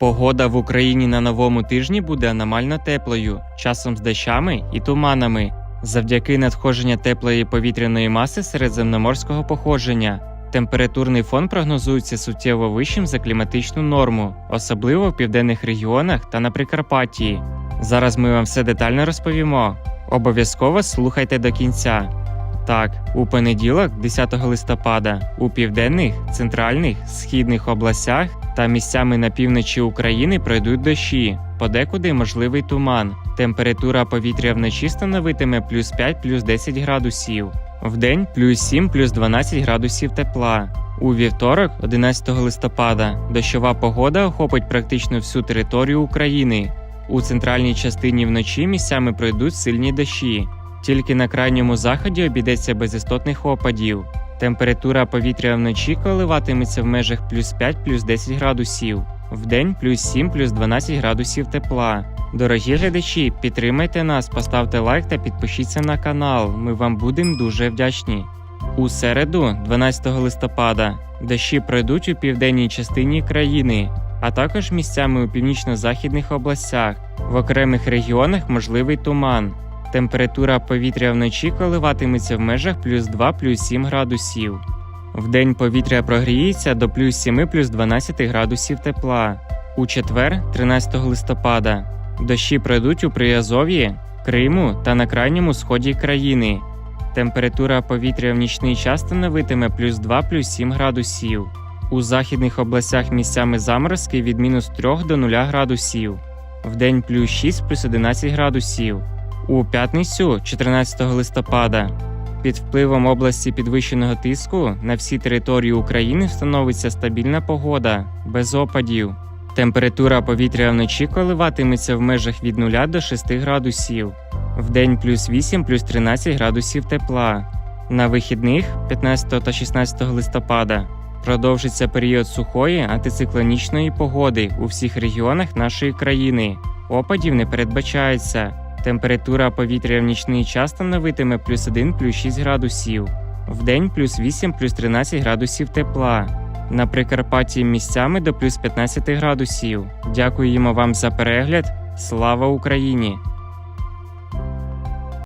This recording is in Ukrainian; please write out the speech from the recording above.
Погода в Україні на новому тижні буде аномально теплою, часом з дощами і туманами, завдяки надходження теплої повітряної маси середземноморського походження. Температурний фон прогнозується суттєво вищим за кліматичну норму, особливо в південних регіонах та на Прикарпатті. Зараз ми вам все детально розповімо. Обов'язково слухайте до кінця. Так, у понеділок, 10 листопада, у південних, центральних, східних областях та місцями на півночі України пройдуть дощі, подекуди можливий туман. Температура повітря вночі становитиме плюс 5 плюс 10 градусів. Вдень плюс 7 плюс 12 градусів тепла. У вівторок, 11 листопада, дощова погода охопить практично всю територію України. У центральній частині вночі місцями пройдуть сильні дощі. Тільки на крайньому заході обійдеться без істотних опадів. Температура повітря вночі коливатиметься в межах плюс 5 плюс 10 градусів, вдень плюс 7 плюс 12 градусів тепла. Дорогі глядачі, підтримайте нас, поставте лайк та підпишіться на канал. Ми вам будемо дуже вдячні. У середу, 12 листопада, дощі пройдуть у південній частині країни, а також місцями у північно-західних областях. В окремих регіонах можливий туман. Температура повітря вночі коливатиметься в межах плюс 2 плюс 7 градусів. Вдень повітря прогріється до плюс 7 плюс 12 градусів тепла. У четвер, 13 листопада, дощі пройдуть у Приазов'ї, Криму та на крайньому сході країни. Температура повітря в нічний час становитиме плюс 2 плюс 7 градусів. У західних областях місцями заморозки від мінус 3 до 0 градусів. Вдень плюс 6 плюс 11 градусів. У п'ятницю, 14 листопада, під впливом області підвищеного тиску на всій території України встановиться стабільна погода, без опадів. Температура повітря вночі коливатиметься в межах від 0 до 6 градусів, вдень плюс 8 плюс 13 градусів тепла. На вихідних, 15 та 16 листопада, продовжиться період сухої антициклонічної погоди у всіх регіонах нашої країни. Опадів не передбачається. Температура повітря в нічний час становитиме плюс 1 плюс 6 градусів, вдень плюс 8 плюс 13 градусів тепла. На Прикарпатті місцями до плюс 15 градусів. Дякуємо вам за перегляд. Слава Україні!